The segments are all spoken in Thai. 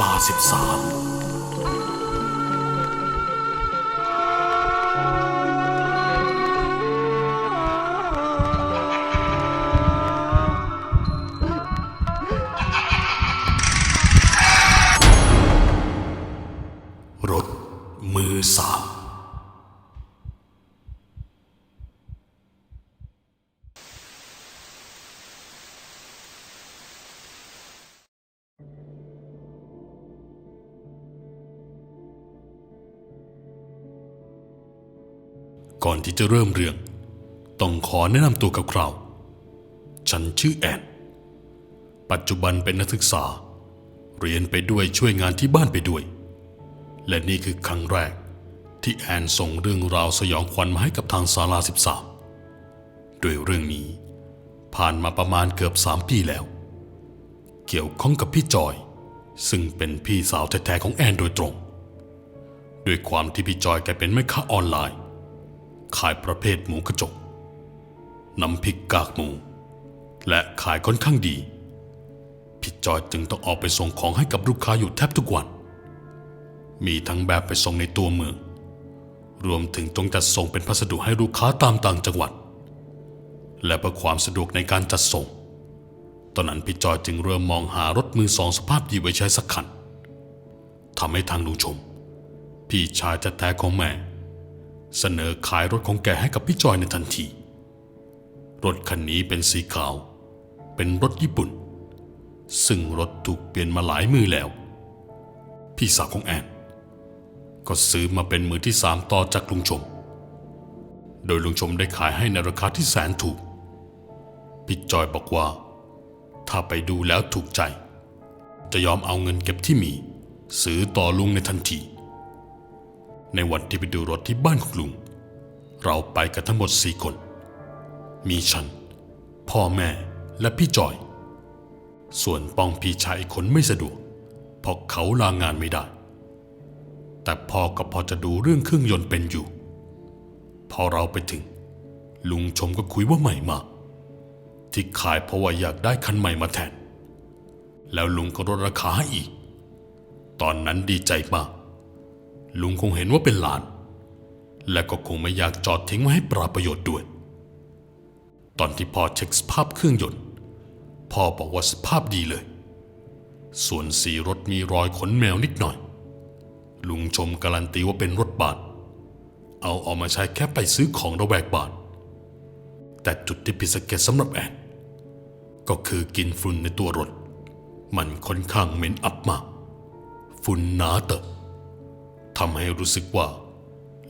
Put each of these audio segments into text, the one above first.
ลาสิบสาม ก่อนที่จะเริ่มเรื่อง ต้องขอแนะนำตัวกับครา ฉันชื่อแอน ปัจจุบันเป็นนักศึกษา เรียนไปด้วยช่วยงานที่บ้านไปด้วย และนี่คือครั้งแรกที่แอนส่งเรื่องราวสยองขวัญมาให้กับทางศาลา 13ด้วยเรื่องนี้ ผ่านมาประมาณเกือบสามปีแล้ว เกี่ยวข้องกับพี่จอย ซึ่งเป็นพี่สาวแท้ๆของแอนโดยตรง ด้วยความที่พี่จอยแกเป็นแม่ค้าออนไลน์ ขายประเภทหมูกระจก น้ำพริกกากหมู และขายค่อนข้างดี พี่จอยจึงต้องออกไปส่งของให้กับลูกค้าอยู่แทบทุกวัน มีทั้งแบบไปส่งในตัวเมือง รวมถึงต้องจัดส่งเป็นพัสดุให้ลูกค้าตามต่างจังหวัด และเพื่อความสะดวกในการจัดส่ง ตอนนั้นพี่จอยจึงเริ่มมองหารถมือสองสภาพดีไว้ใช้สักคันทำให้ทางลุงชม พี่ชายแท้ๆของแม่ เสนอขายรถของแกให้กับพี่จอยในทันที รถคันนี้เป็นสีขาว เป็นรถญี่ปุ่น ซึ่งรถถูกเปลี่ยนมาหลายมือแล้ว พี่สาวของแอน ก็ซื้อมาเป็นมือที่สามต่อจากลุงชม โดยลุงชมได้ขายให้ในราคาที่แสนถูก พี่จอยบอกว่า ถ้าไปดูแล้วถูกใจ จะยอมเอาเงินเก็บที่มี ซื้อต่อลุงในทันที ในวันที่ไปดูรถที่บ้านของลุง เราไปกันทั้งหมดสี่คน มีฉัน พ่อแม่และพี่จอย ส่วนปองพี่ชายอีกคนไม่สะดวก เพราะเขาลางานไม่ได้ แต่พ่อก็พอจะดูเรื่องเครื่องยนต์เป็นอยู่ พอเราไปถึง ลุงชมก็คุยว่าใหม่มาก ที่ขายเพราะว่าอยากได้คันใหม่มาแทน แล้วลุงก็ลดราคาให้อีก ตอนนั้นดีใจมาก ลุงคงเห็นว่าเป็นหลาน และก็คงไม่อยากจอดทิ้งไว้ให้ปราประโยชน์ด้วย ตอนที่พ่อเช็คสภาพเครื่องยนต์ พ่อบอกว่าสภาพดีเลย ส่วนสีรถมีรอยขนแมวนิดหน่อย ลุงชมการันตีว่าเป็นรถบาท เอาออกมาใช้แค่ไปซื้อของระแวกบ้านแต่จุดที่ผิดสังเกตสำหรับแอนก็คือกินฝุ่นในตัวรถ มันค่อนข้างเหม็นอับมากฝุ่นหนาเตอะ ทำให้รู้สึกว่า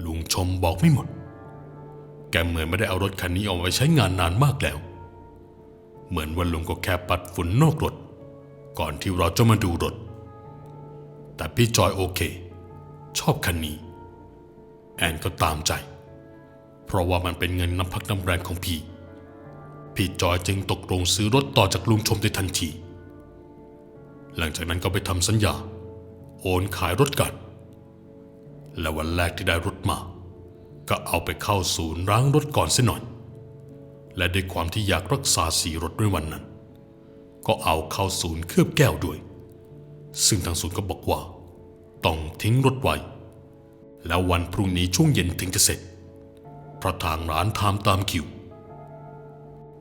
ลุงชมบอกไม่หมด แกเหมือนไม่ได้เอารถคันนี้เอาไว้ใช้งานนานมากแล้ว เหมือนว่าลุงก็แค่ปัดฝุ่นนอกรถ ก่อนที่เราจะมาดูรถ แต่พี่จอยโอเค ชอบคันนี้ แอนก็ตามใจ เพราะว่ามันเป็นเงินน้ำพักน้ำแรงของพี่ พี่จอยจึงตกลงซื้อรถต่อจากลุงชมในทันที หลังจากนั้นก็ไปทำสัญญา โอนขายรถกัน และวันแรกที่ได้รถมา ก็เอาไปเข้าศูนย์ล้างรถก่อนเสียหน่อย และด้วยความที่อยากรักษาสีรถด้วยวันนั้น ก็เอาเข้าศูนย์เคลือบแก้วด้วย ซึ่งทางศูนย์ก็บอกว่า ต้องทิ้งรถไว้ แล้ววันพรุ่งนี้ช่วงเย็นถึงจะเสร็จ เพราะทางร้านทำตามคิว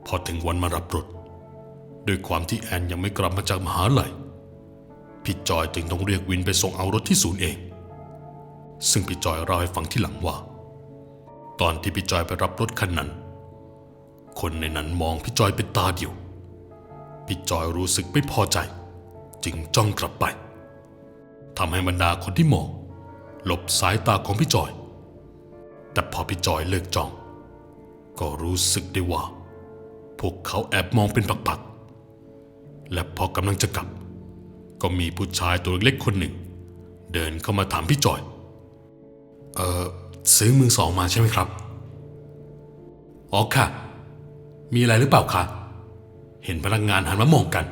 พอถึงวันมารับรถด้วยความที่แอนยังไม่กลับมาจากมหาลัยพี่จอยจึงต้องเรียกวินไปส่งเอารถที่ศูนย์เอง ซึ่งพี่จอยเล่าให้ฟังที่หลังว่า ตอนที่พี่จอยไปรับรถคันนั้น คนในนั้นมองพี่จอยเป็นตาเดียว พี่จอยรู้สึกไม่พอใจ จึงจ้องกลับไปทำให้บรรดาคนที่มองหลบสายตาของพี่จอย แต่พอพี่จอยเลิกจ้อง ก็รู้สึกได้ว่า พวกเขาแอบมองเป็นปักๆ และพอกำลังจะกลับ ก็มีผู้ชายตัวเล็กคนหนึ่ง เดินเข้ามาถามพี่จอย เออซื้อมือสองมาใช่ไหมครับ อ๋อค่ะ มีอะไรหรือเปล่าคะ เห็นพนักงานหันมามองกัน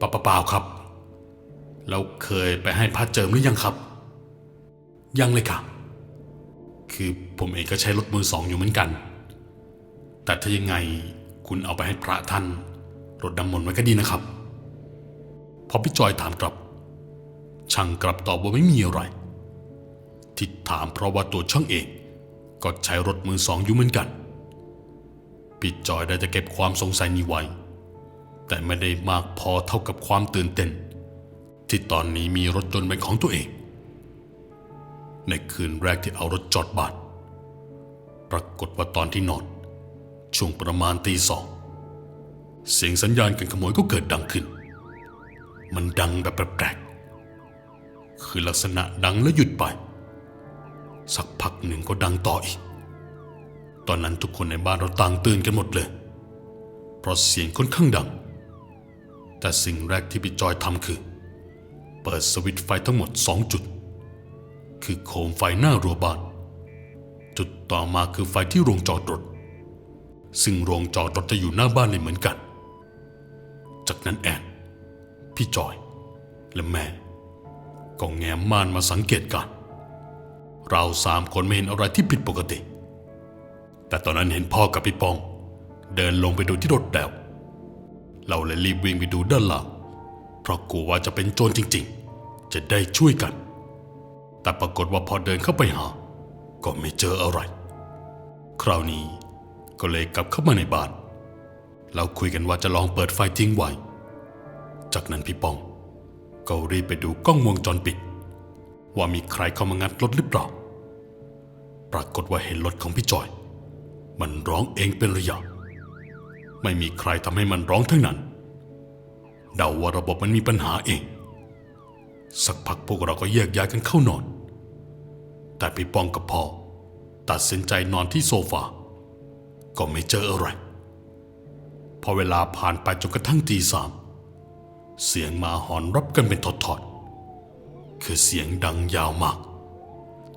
ปล่าเปล่าครับ เราเคยไปให้พระเจิมหรือยังครับ ยังเลยค่ะ คือผมเองก็ใช้รถมือสองอยู่เหมือนกัน แต่ถ้ายังไงคุณเอาไปให้พระท่านรถดำมนต์ไว้ก็ดีนะครับ พอพี่จอยถามกลับ ช่างกลับตอบว่าไม่มีอะไร ที่ถามเพราะว่าตัวช่างเอง ก็ใช้รถมือสองอยู่เหมือนกันพี่จอยได้จะเก็บความสงสัยนี้ไว้ แต่ไม่ได้มากพอเท่ากับความตื่นเต้น ที่ตอนนี้มีรถยนต์เป็นของตัวเอง ในคืนแรกที่เอารถจอดบ้านปรากฏว่าตอนที่นอน ช่วงประมาณตีสองเสียงสัญญาณการขโมยก็เกิดดังขึ้น มันดังแบบแปลกๆคือลักษณะดังแล้วหยุดไป สักพักหนึ่งก็ดังต่ออีก ตอนนั้นทุกคนในบ้านเราต่างตื่นกันหมดเลย เพราะเสียงค่อนข้างดัง แต่สิ่งแรกที่พี่จอยทำคือ เปิดสวิตไฟทั้งหมดสองจุด คือโคมไฟหน้ารั้วบ้าน จุดต่อมาคือไฟที่โรงจอดรถ ซึ่งโรงจอดรถจะอยู่หน้าบ้านเลยเหมือนกัน จากนั้นแอน พี่จอย และแม่ก็แง้มม่านมาสังเกตการณ์ เราสามคนไม่เห็นอะไรที่ผิดปกติ แต่ตอนนั้นเห็นพ่อกับพี่ปอง เดินลงไปดูที่รถแล้ว เราเลยรีบวิ่งไปดูด้านหลังเพราะกลัวว่าจะเป็นโจรจริง ๆ จะได้ช่วยกัน แต่ปรากฏว่าพอเดินเข้าไปหา ก็ไม่เจออะไร คราวนี้ก็เลยกลับเข้ามาในบ้าน เราคุยกันว่าจะลองเปิดไฟทิ้งไว้ จากนั้นพี่ปองก็รีบไปดูกล้องวงจรปิด ว่ามีใครเข้ามางัดรถหรือเปล่า ปรากฏว่าเห็นรถของพี่จอย มันร้องเองเป็นระยะ ไม่มีใครทำให้มันร้องทั้งนั้น เดาว่าระบบมันมีปัญหาเอง สักพักพวกเราก็แยกย้ายกันเข้านอน แต่พี่ปองกับพ่อตัดสินใจนอนที่โซฟา ก็ไม่เจออะไร พอเวลาผ่านไปจนกระทั่งตีสาม เสียงหมาหอนรับกันเป็นทอดๆ คือเสียงดังยาวมาก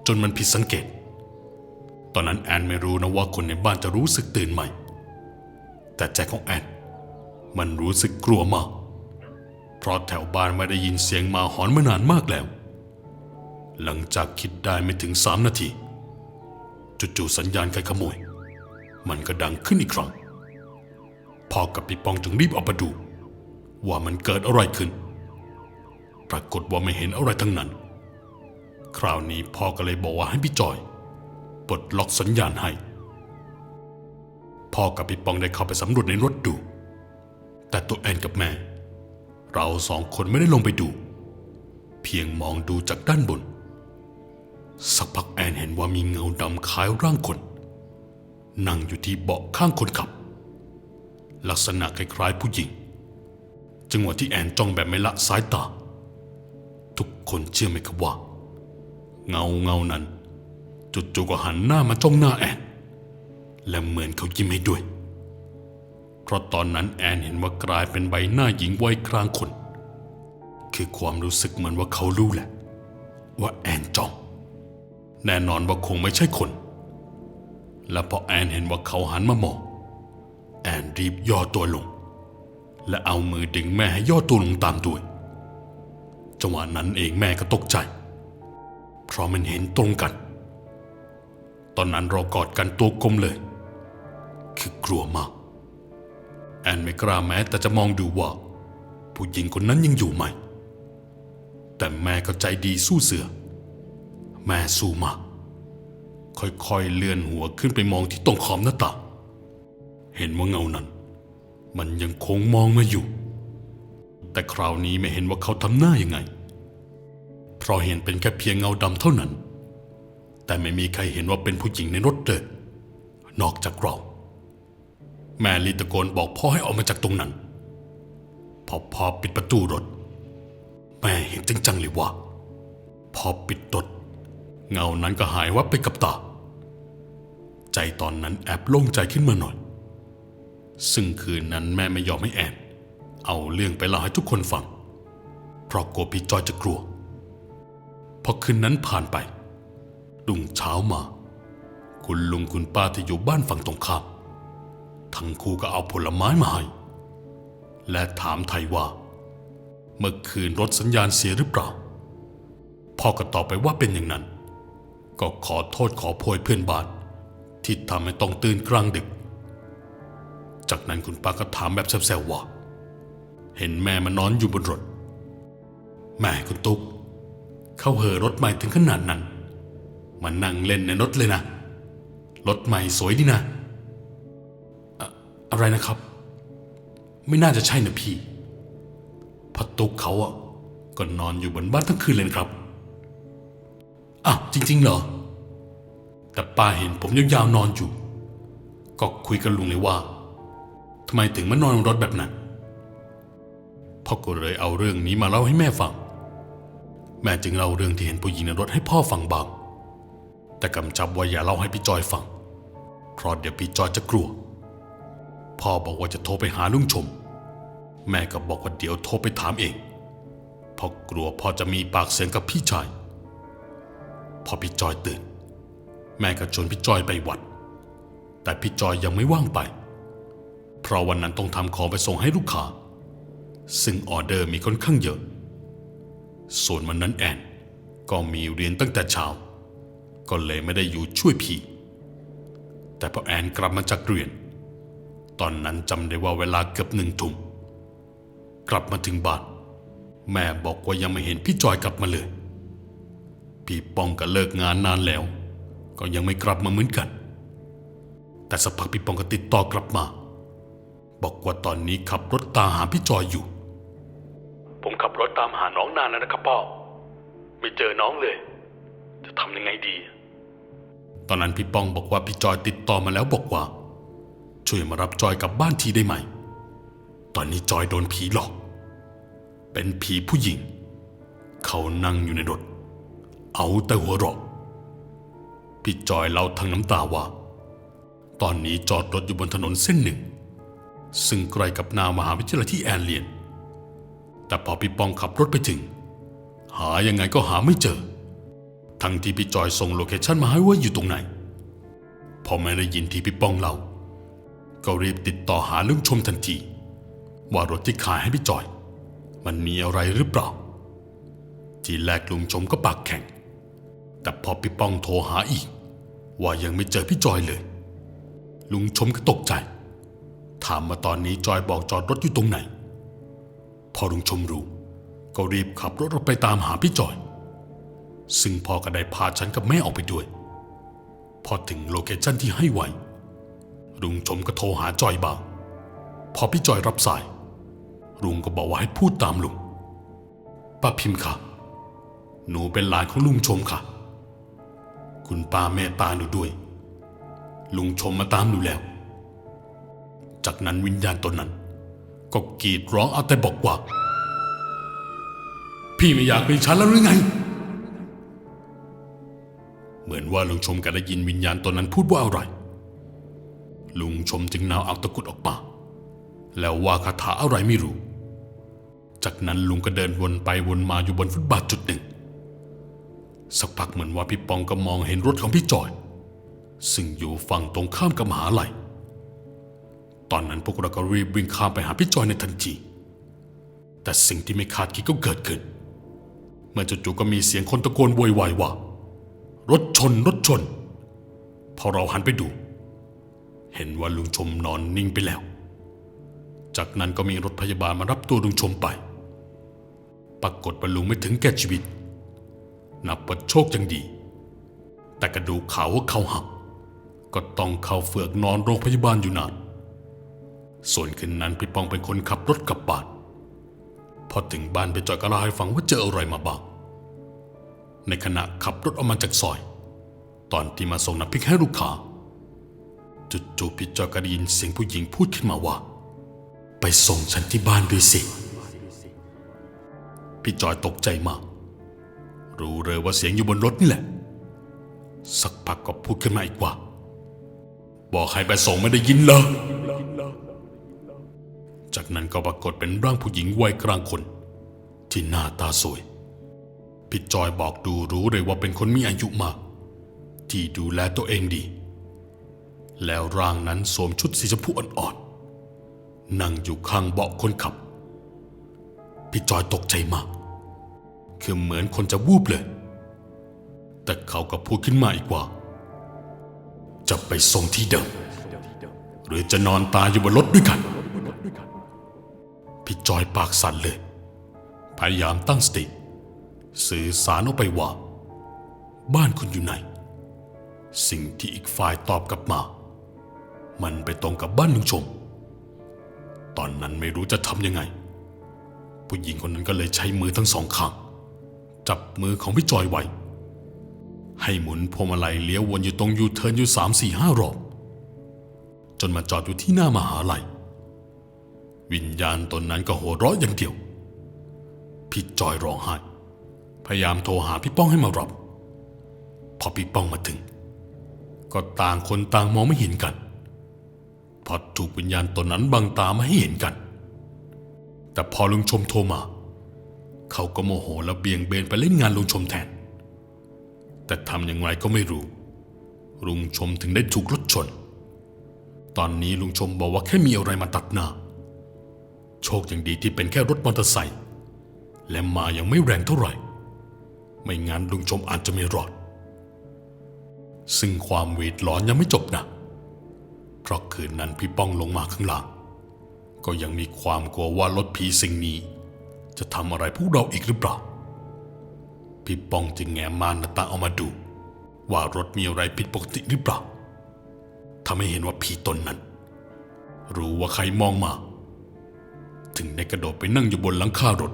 จนมันผิดสังเกต ตอนนั้นแอนไม่รู้นะว่าคนในบ้านจะรู้สึกตื่นไหมแต่ใจของแอนมันรู้สึกกลัวมาก เพราะแถวบ้านไม่ได้ยินเสียงหมาหอนมานานมากแล้ว หลังจากคิดได้ไม่ถึงสามนาทีจู่ๆสัญญาณการขโมย มันก็ดังขึ้นอีกครั้งพ่อกับพี่ปองจึงรีบออกมาดู ว่ามันเกิดอะไรขึ้น ปรากฏว่าไม่เห็นอะไรทั้งนั้น คราวนี้พ่อก็เลยบอกว่าให้พี่จอยปลดล็อกสัญญาณให้ พ่อกับพี่ปองได้เข้าไปสำรวจในรถดู แต่ตัวแอนกับแม่ เราสองคนไม่ได้ลงไปดู เพียงมองดูจากด้านบน สักพักแอนเห็นว่ามีเงาดำคล้ายร่างคน นั่งอยู่ที่เบาะข้างคนขับ ลักษณะคล้ายๆผู้หญิง จังหวะที่แอนจ้องแบบไม่ละสายตา ทุกคนเชื่อไหมครับว่า เงาเงานั้นจู่ๆก็หันหน้ามาจ้องหน้าแอน และเหมือนเขายิ้มให้ด้วย เพราะตอนนั้นแอนเห็นว่ากลายเป็นใบหน้าหญิงวัยกลางคน คือความรู้สึกเหมือนว่าเขารู้แหละ ว่าแอนจ้อง แน่นอนว่าคงไม่ใช่คน และพอแอนเห็นว่าเขาหันมามองแอนรีบย่อตัวลง และเอามือดึงแม่ให้ย่อตัวลงตามด้วย จังหวะนั้นเองแม่ก็ตกใจ เพราะมันเห็นตรงกัน ตอนนั้นเรากอดกันตัวกลมเลย คือกลัวมาก แอนไม่กล้าแม้แต่จะมองดูว่า ผู้หญิงคนนั้นยังอยู่ไหม แต่แม่ก็ใจดีสู้เสือ แม่สู้มา ค่อยๆเลื่อนหัวขึ้นไปมองที่ตรงขอบหน้าต่างเห็นว่าเงานั้น มันยังคงมองมาอยู่ แต่คราวนี้ไม่เห็นว่าเขาทำหน้ายังไง เพราะเห็นเป็นแค่เพียงเงาดำเท่านั้น แต่ไม่มีใครเห็นว่าเป็นผู้หญิงในรถเลย นอกจากเรา แม่ลีตะโกนบอกพ่อให้ออกมาจากตรงนั้น พอพ่อปิดประตูรถ แม่เห็นจังๆเลยว่า พอปิดรถเงานั้นก็หายวับไปกับตา ใจตอนนั้นแอบโล่งใจขึ้นมาหน่อย ซึ่งคืนนั้นแม่ไม่ยอมให้แอน เอาเรื่องไปเล่าให้ทุกคนฟัง เพราะกลัวพี่จอยจะกลัว พอคืนนั้นผ่านไปรุ่งเช้ามา คุณลุงคุณป้าที่อยู่บ้านฝั่งตรงข้าม ทั้งคู่ก็เอาผลไม้มาให้ และถามไทยว่า เมื่อคืนรถสัญญาณเสียหรือเปล่า พ่อก็ตอบไปว่าเป็นอย่างนั้น ก็ขอโทษขอโพยเพื่อนบ้าน ที่ทำให้ต้องตื่นกลางดึก จากนั้นคุณป้าก็ถามแบบแซวๆว่า เห็นแม่มานอนอยู่บนรถ แม่คุณตุ๊ก เขาเหอรถใหม่ถึงขนาดนั้นมานั่งเล่นในรถเลยนะ รถใหม่สวยดีนะอะอะไรนะครับ ไม่น่าจะใช่นะพี่พัดตุกเขาอะก็นอนอยู่บนบ้านทั้งคืนเลยครับอ้าวจริง ๆ เหรอ แต่ป้าเห็นผมยาวๆนอนอยู่ ก็คุยกับลุงเลยว่าทำไมถึงมานอนบนรถแบบนั้น พ่อก็เลยเอาเรื่องนี้มาเล่าให้แม่ฟัง แม่จึงเล่าเรื่องที่เห็นผู้หญิงในรถให้พ่อฟังบ้าง แต่กำชับว่าอย่าเล่าให้พี่จอยฟัง เพราะเดี๋ยวพี่จอยจะกลัว พ่อบอกว่าจะโทรไปหาลุงชม แม่ก็บอกว่าเดี๋ยวโทรไปถามเองเพราะกลัวพ่อจะมีปากเสียงกับพี่ชาย พอพี่จอยตื่น แม่ก็ชวนพี่จอยไปวัด แต่พี่จอยยังไม่ว่างไป เพราะวันนั้นต้องทำของไปส่งให้ลูกค้า ซึ่งออเดอร์มีค่อนข้างเยอะ ส่วนวันนั้นแอนก็มีเรียนตั้งแต่เช้า ก็เลยไม่ได้อยู่ช่วยพี่ แต่พอแอนกลับมาจากเรียน ตอนนั้นจำได้ว่าเวลาเกือบหนึ่งทุ่มกลับมาถึงบ้านแม่บอกว่ายังไม่เห็นพี่จอยกลับมาเลย พี่ป้องก็เลิกงานนานแล้ว ก็ยังไม่กลับมาเหมือนกัน แต่สักพักพี่ป้องก็ติดต่อกลับมา บอกว่าตอนนี้ขับรถตามหาพี่จอยอยู่ ผมขับรถตามหาน้องนานแล้วนะครับพ่อ ไม่เจอน้องเลย จะทำยังไงดี ตอนนั้นพี่ป้องบอกว่าพี่จอยติดต่อมาแล้วบอกว่า ช่วยมารับจอยกลับบ้านทีได้ไหม ตอนนี้จอยโดนผีหลอก เป็นผีผู้หญิง เขานั่งอยู่ในรถ เอาแต่หัวเราะพี่จอยเล่าทั้งน้ำตาว่า ตอนนี้จอดรถอยู่บนถนนเส้นหนึ่ง ซึ่งใกล้กับนามหาวิทยาลัยที่แอนเรียน แต่พอพี่ปองขับรถไปถึง หายังไงก็หาไม่เจอ ทั้งที่พี่จอยส่งโลเคชันมาให้ว่าอยู่ตรงไหน พอไม่ได้ยินที่พี่ปองเล่า ก็รีบติดต่อหาลุงชมทันที ว่ารถที่ขายให้พี่จอย มันมีอะไรหรือเปล่า ทีแรกลุงชมก็ปากแข็ง แต่พอพี่ป้องโทรหาอีก ว่ายังไม่เจอพี่จอยเลย ลุงชมก็ตกใจ ถามมาตอนนี้จอยบอกจอดรถอยู่ตรงไหน พอลุงชมรู้ก็รีบขับรถออกไปตามหาพี่จอย ซึ่งพ่อก็ได้พาฉันกับแม่ออกไปด้วย พอถึงโลเคชั่นที่ให้ไว้ลุงชมก็โทรหาจอยบาง พอพี่จอยรับสายลุงก็บอกว่าให้พูดตามลุงป้าพิมพ์ค่ะ หนูเป็นหลานของลุงชมค่ะ คุณป้าแม่ตาหนูด้วย ลุงชมมาตามหนูแล้ว จากนั้นวิญญาณตนนั้น ก็กรีดร้องเอาแต่บอกว่า พี่ไม่อยากเป็นฉันแล้วหรือไง เหมือนว่าลุงชมก็ได้ยินวิญญาณตนนั้นพูดว่าอะไร ลุงชมจึงนาวเอาตะกุดออกมา แล้วว่าคาถาอะไรไม่รู้ จากนั้นลุงก็เดินวนไปวนมาอยู่บนฟุตบาทจุดหนึ่ง สักพักเหมือนว่าพี่ปองก็มองเห็นรถของพี่จอย ซึ่งอยู่ฝั่งตรงข้ามกับมหาลัย ตอนนั้นพวกเราก็รีบวิ่งข้ามไปหาพี่จอยในทันที แต่สิ่งที่ไม่คาดคิดก็เกิดขึ้น เมื่อจู่ๆก็มีเสียงคนตะโกนโวยวายว่า รถชนรถชน พอเราหันไปดู เห็นว่าลุงชมนอนนิ่งไปแล้ว จากนั้นก็มีรถพยาบาลมารับตัวลุงชมไป ปรากฏว่าลุงไม่ถึงแก่ชีวิต นับว่าโชคยังดี แต่กระดูกเขาว่าเขาหัก ก็ต้องเข้าเฟือกนอนโรงพยาบาลอยู่นาน ส่วนคืนนั้นพี่ปองเป็นคนขับรถกลับบ้านพอถึงบ้านไปจอยก็เล่าให้ฟังว่าเจออะไรมาบ้างในขณะขับรถออกมาจากซอย ตอนที่มาส่งน้ำพริกให้ลูกค้าจู่ๆพี่จอยก็ได้ยินเสียงผู้หญิงพูดขึ้นมาว่า ไปส่งฉันที่บ้านด้วยสิพี่จอยตกใจมาก รู้เลยว่าเสียงอยู่บนรถนี่แหละ สักพักก็พูดขึ้นมาอีกว่า บอกให้ไปส่งไม่ได้ยินเหรอ จากนั้นก็ปรากฏเป็นร่างผู้หญิงวัยกลางคน ที่หน้าตาสวยพี่จอยบอกดูรู้เลยว่าเป็นคนมีอายุมากที่ดูแลตัวเองดี แล้วร่างนั้นสวมชุดสีชมพูอ่อนๆ นั่งอยู่ข้างเบาะคนขับ พี่จอยตกใจมาก คือเหมือนคนจะวูบเลย แต่เขาก็พูดขึ้นมาอีกว่า จะไปส่งที่เดิม หรือจะนอนตายอยู่บนรถด้วยกัน พี่จอยปากสั่นเลย พยายามตั้งสติ สื่อสารออกไปว่า บ้านคุณอยู่ไหน สิ่งที่อีกฝ่ายตอบกลับมา มันไปตรงกับบ้านลุงชม ตอนนั้นไม่รู้จะทำยังไง ผู้หญิงคนนั้นก็เลยใช้มือทั้งสองข้าง จับมือของพี่จอยไว้ ให้หมุนพวงมาลัยเลี้ยววนอยู่ตรงยูเทิร์นอยู่สามสี่ห้ารอบจนมาจอดอยู่ที่หน้ามหาลัย วิญญาณตนนั้นก็โหัวเราะอย่างเดียว พี่จอยร้องไห้ พยายามโทรหาพี่ป้องให้มารับ พอพี่ป้องมาถึง ก็ต่างคนต่างมองไม่เห็นกันพราะถูกวิญญาณตนนั้นบังตาไม่ให้เห็นกัน แต่พอลุงชมโทรมา เขาก็โมโหและเบี่ยงเบนไปเล่นงานลุงชมแทน แต่ทำอย่างไรก็ไม่รู้ ลุงชมถึงได้ถูกรถชน ตอนนี้ลุงชมบอกว่าแค่มีอะไรมาตัดหน้า โชคย่างดีที่เป็นแค่รถมอเตอร์ไซค์และมายังไม่แรงเท่าไหร่ ไม่งั้นลุงชมอาจจะไม่รอด ซึ่งความเวทร้อนยังไม่จบนะ เพราะคืนนั้นพี่ป้องลงมาข้างล่าง ก็ยังมีความกลัวว่ารถผีสิ่งนี้ จะทำอะไรพวกเราอีกหรือเปล่า พี่ป้องจึงแง้มม่านหน้าตางออกมาดู ว่ารถมีอะไรผิดปกติหรือเปล่าทำให้เห็นว่าผีตนนั้น รู้ว่าใครมองมา งได้กระโดดไปนั่งอยู่บนหลังคารถ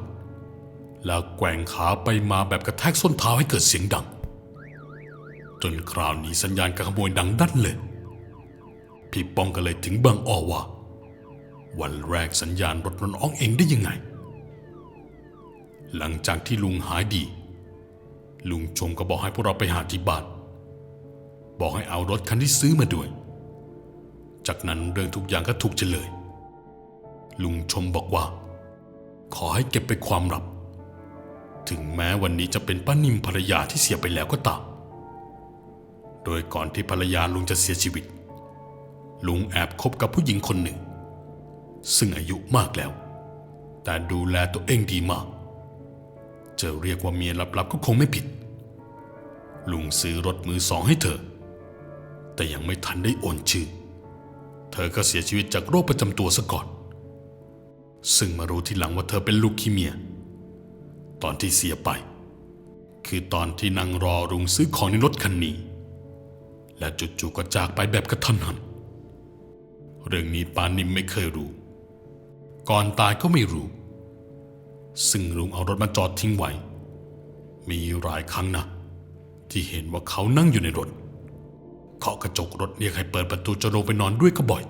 แล้วแกว่งขาไปมาแบบกระแทกส้นเท้าให้เกิดเสียงดัง จนคราวนี้สัญญาณการขโมยดังดันเลย พี่ป้องก็เลยถึงบางอ้อว่า วันแรกสัญญาณรถมันอ้องเองได้ยังไง หลังจากที่ลุงหายดี ลุงชมก็บอกให้พวกเราไปหาที่บ้านบอกให้เอารถคันที่ซื้อมาด้วย จากนั้นเรื่องทุกอย่างก็ถูกเฉลย ลุงชมบอกว่า ขอให้เก็บไปนความลับ ถึงแม้วันนี้จะเป็นป้านิ่มภรรยาที่เสียไปแล้วก็ตาม โดยก่อนที่ภรรยาลุงจะเสียชีวิต ลุงแอบคบกับผู้หญิงคนหนึ่ง ซึ่งอายุมากแล้ว แต่ดูแลตัวเองดีมาก จะเรียกว่าเมียลับๆก็คงไม่ผิด ลุงซื้อรถมือสองให้เธอ แต่ยังไม่ทันได้โอนชื่อ เธอก็เสียชีวิตจากโรคประจำตัวซะก่อน ซึ่งมารู้ทีหลังว่าเธอเป็นลูกคีเมีย ตอนที่เสียไป คือตอนที่นั่งรอลุงซื้อของในรถคันนี้ และจู่ๆก็จากไปแบบกระทันหัน เรื่องนี้ปานิมไม่เคยรู้ ก่อนตายก็ไม่รู้ ซึ่งลุงเอารถมาจอดทิ้งไว้ มีหลายครั้งนะที่เห็นว่าเขานั่งอยู่ในรถเคาะกระจกรถเรียกให้เปิดประตูจะลงไปนอนด้วยก็บ่อย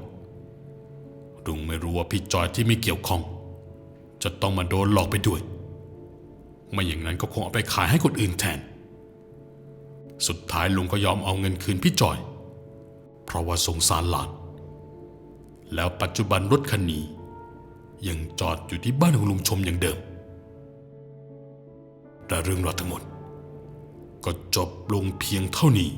ลุงไม่รู้ว่าพี่จอยที่ไม่เกี่ยวข้อง จะต้องมาโดนหลอกไปด้วย ไม่อย่างนั้นก็คงเอาไปขายให้คนอื่นแทน สุดท้ายลุงก็ยอมเอาเงินคืนพี่จอย เพราะว่าสงสารหลาน แล้วปัจจุบันรถคันนี้ยังจอดอยู่ที่บ้านของลุงชมอย่างเดิมและเรื่องราวทั้งหมด ก็จบลงเพียงเท่านี้